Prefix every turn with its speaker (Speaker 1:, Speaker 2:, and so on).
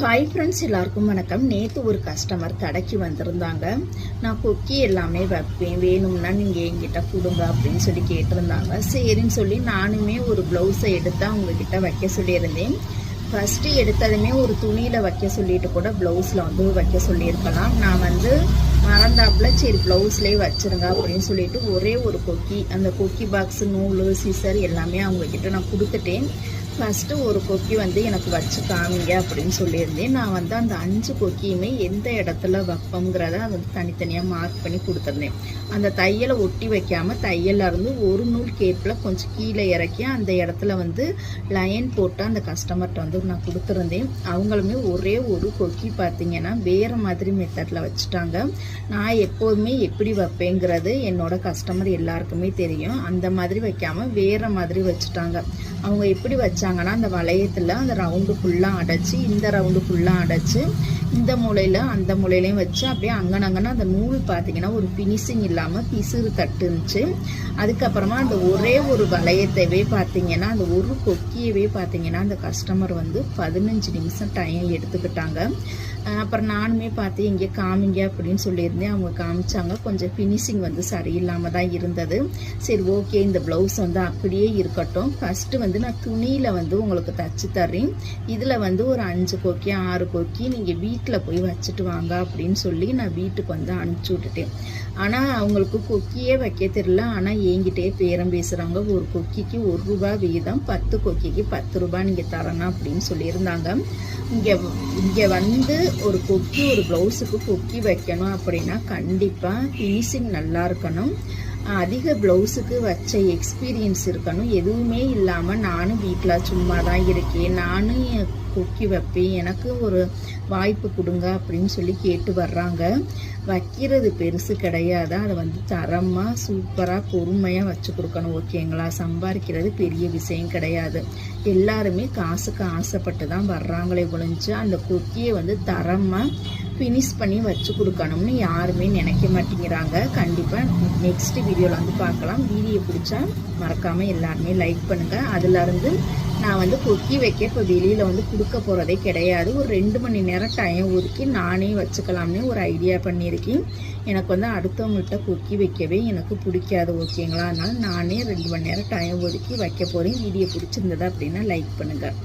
Speaker 1: Hi friends எல்லாருக்கும் வணக்கம். நேற்று ஒரு கஸ்டமர் கடைக்கு வந்திருந்தாங்க. நான் கொக்கி எல்லாமே வைப்பேன். வேணும்னா நீங்கள் என்கிட்ட கொடுங்க அப்படின்னு சொல்லி கேட்டிருந்தாங்க. சரின்னு சொல்லி நானுமே ஒரு ப்ளவுஸை எடுத்து அவங்கக்கிட்ட வைக்க சொல்லியிருந்தேன். ஃபஸ்ட்டு எடுத்ததுமே ஒரு துணியில் வைக்க சொல்லிட்டு கூட ப்ளவுஸில் வந்து வைக்க சொல்லியிருக்கலாம். நான் வந்து மறந்தாப்புல சரி ப்ளவுஸ்லேயே வச்சிருங்க அப்படின்னு சொல்லிட்டு ஒரே ஒரு கொக்கி அந்த கொக்கி பாக்ஸ் நூல் சிசர் எல்லாமே அவங்கக்கிட்ட நான் கொடுத்துட்டேன். ஃபஸ்ட்டு ஒரு கொக்கி வந்து எனக்கு வச்சு காமிங்க அப்படின்னு சொல்லியிருந்தேன். நான் வந்து அந்த அஞ்சு கொக்கியுமே எந்த இடத்துல வைப்போங்கிறத வந்து தனித்தனியாக மார்க் பண்ணி கொடுத்துருந்தேன். அந்த தையலை ஒட்டி வைக்காமல் தையல்ல இருந்து ஒரு நூல் கேப்பில் கொஞ்சம் கீழே இறக்கி அந்த இடத்துல வந்து லைன் போட்டு அந்த கஸ்டமர்கிட்ட வந்து நான் கொடுத்துருந்தேன். அவங்களுமே ஒரே ஒரு கொக்கி பார்த்தீங்கன்னா வேறு மாதிரி மெத்தடில் வச்சுட்டாங்க. நான் எப்போதுமே எப்படி வைப்பேங்கிறது என்னோடய கஸ்டமர் எல்லாருக்குமே தெரியும். அந்த மாதிரி வைக்காமல் வேறு மாதிரி வச்சுட்டாங்க. அவங்க எப்படி வச்சாங்கன்னா அந்த வளையத்தில் அந்த ரவுண்டு ஃபுல்லாக அடைச்சி இந்த ரவுண்டு ஃபுல்லாக அடைச்சி இந்த மூலையில் அந்த மூலையிலையும் வச்சு அப்படியே அங்கனங்கன்னா அந்த நூல் பார்த்தீங்கன்னா ஒரு ஃபினிஷிங் இல்லாமல் பிசுறு தட்டுனுச்சு. அதுக்கப்புறமா அந்த ஒரே ஒரு வளையத்தைவே பார்த்தீங்கன்னா அந்த ஒரு கொக்கியவே பார்த்தீங்கன்னா அந்த கஸ்டமர் வந்து பதினஞ்சு நிமிஷம் டைம் எடுத்துக்கிட்டாங்க. அப்புறம் நானுமே பார்த்து இங்கே காமிங்க அப்படின்னு சொல்லியிருந்தேன். அவங்க காமிச்சாங்க. கொஞ்சம் ஃபினிஷிங் வந்து சரியில்லாமல் தான் இருந்தது. சரி ஓகே இந்த ப்ளவுஸ் வந்து அப்படியே இருக்கட்டும். ஃபஸ்ட்டு வந்து நான் துணியில் வந்து உங்களுக்கு தச்சு தர்றேன். இதில் வந்து ஒரு அஞ்சு கொக்கி ஆறு கொக்கி நீங்கள் வீட்டில் போய் வச்சுட்டு வாங்க அப்படின்னு சொல்லி நான் வீட்டுக்கு வந்து அனுப்பிச்சி விட்டுட்டேன். ஆனால் அவங்களுக்கு கொக்கியே வைக்க தெரியல. ஆனால் என்கிட்டே பேரம் பேசுகிறாங்க ஒரு கொக்கிக்கு ஒரு ரூபா வீதம் பத்து கொக்கிக்கு பத்து ரூபா நீங்கள் தரணும் அப்படின்னு சொல்லியிருந்தாங்க. இங்கே இங்கே வந்து ஒரு கொக்கி ஒரு ப்ளவுஸுக்கு கொக்கி வைக்கணும் அப்படின்னா கண்டிப்பாக ஃபினிஷிங் நல்லா இருக்கணும். அதிக ப்ளவுஸுக்கு வச்ச எக்ஸ்பீரியன்ஸ் இருக்கணும். எதுவுமே இல்லாமல் நானும் வீட்டில் சும்மா தான் இருக்கேன். நானும் கொக்கி வைப்பேன். எனக்கு ஒரு வாய்ப்பு கொடுங்க அப்படின்னு சொல்லி கேட்டு வர்றாங்க. வைக்கிறது பெருசு கிடையாது. அதை வந்து தரமாக சூப்பராக பொறுமையாக வச்சு கொடுக்கணும். ஓகேங்களா சம்பாதிக்கிறது பெரிய விஷயம் கிடையாது. எல்லாருமே காசுக்கு ஆசைப்பட்டு தான் வர்றாங்களே ஒழிஞ்சு அந்த கொக்கியை வந்து தரமாக ஃபினிஷ் பண்ணி வச்சு கொடுக்கணும்னு யாருமே நினைக்க மாட்டேங்கிறாங்க. கண்டிப்பாக நெக்ஸ்ட் வீடியோவில் வந்து பார்க்கலாம். வீடியோ பிடிச்சா மறக்காமல் எல்லாருமே லைக் பண்ணுங்கள் அதுலேருந்து நான் வந்து கொக்கி வைக்க இப்போ வெளியில் வந்து கொடுக்க போகிறதே கிடையாது. ஒரு ரெண்டு மணி நேரம் டைம் ஒதுக்கி நானே வச்சுக்கலாம்னு ஒரு ஐடியா பண்ணியிருக்கேன். எனக்கு வந்து அடுத்தவங்கள்ட்ட கொக்கி வைக்கவே எனக்கு பிடிக்காது ஓகேங்களா அதனால் நானே ரெண்டு மணி நேரம் டைம் ஒதுக்கி வைக்க போகிறேன் வீடியோ பிடிச்சிருந்தது அப்படின்னா லைக் பண்ணுங்கள்